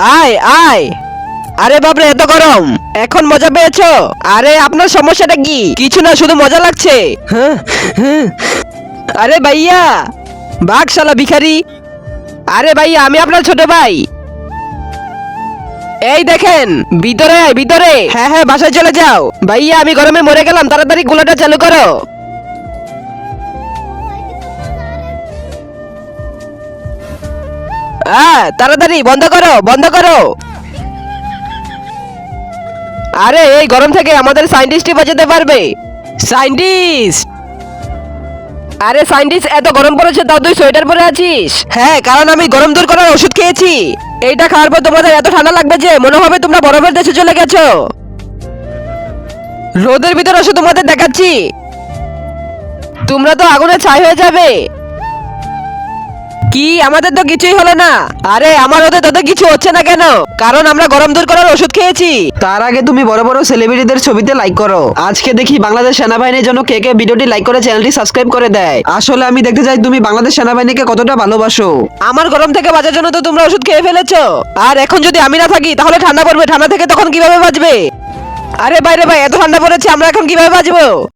আয় আয়। আরে বাপরে এত গরম। এখন মজা পেয়েছ? আরে আপনার সমস্যাটা কি? কিছু না শুধু মজা লাগছে। হ্যাঁ, হ্যাঁ। আরে ভাইয়া বাঘ শালা ভিখারি। আরে ভাইয়া আমি আপনার ছোট ভাই। এই দেখেন ভিতরে ভিতরে। হ্যাঁ হ্যাঁ বাসায় চলে যাও। ভাইয়া আমি গরমে মরে গেলাম তাড়াতাড়ি গুলাটা চালু করো। হ্যাঁ তাড়াতাড়ি, বন্ধ করো বন্ধ করো। আরে, এই গরম থেকে আমাদের সায়েন্টিস্টই বাঁচাতে পারবে। সায়েন্টিস্ট! আরে, সায়েন্টিস্ট, এত গরম পড়েছে, তাও তুই সোয়েটার পরে আছিস? হ্যাঁ কারণ আমি গরম দূর করার ওষুধ খেয়েছি। এইটা খাওয়ার পর তোমাদের এত ঠান্ডা লাগবে যে, মনে হবে তোমরা বরফের দেশে চলে গেছো। রোদের ভিতর ওষুধ তোমাদের দেখাচ্ছি। তোমরা তো আগুনে ছাই হয়ে যাবে। কি? আমাদের তো কিছুই হলো না। আরে আমার ওদের তোদের কিছু হচ্ছে না কেন? কারণ আমরা গরম দূর করার ওষুধ খেয়েছি। তার আগে তুমি বড় বড় সেলিব্রিটিদের ছবিতে লাইক করো। আজকে দেখি বাংলাদেশ সেনাবাহিনীর জন্য কে কে ভিডিওটি লাইক করে চ্যানেলটি সাবস্ক্রাইব করে দেয়। আসলে আমি দেখতে চাই তুমি বাংলাদেশ সেনাবাহিনীকে কতটা ভালোবাসো। আমার গরম থেকে বাঁচার জন্য তো তোমরা ওষুধ খেয়ে ফেলেছো। আর এখন যদি আমি না থাকি তাহলে ঠান্ডা পড়বে। ঠান্ডা থেকে তখন কীভাবে বাঁচবে? আরে বাইরে ভাই এত ঠান্ডা পড়েছে আমরা এখন কীভাবে বাঁচবো?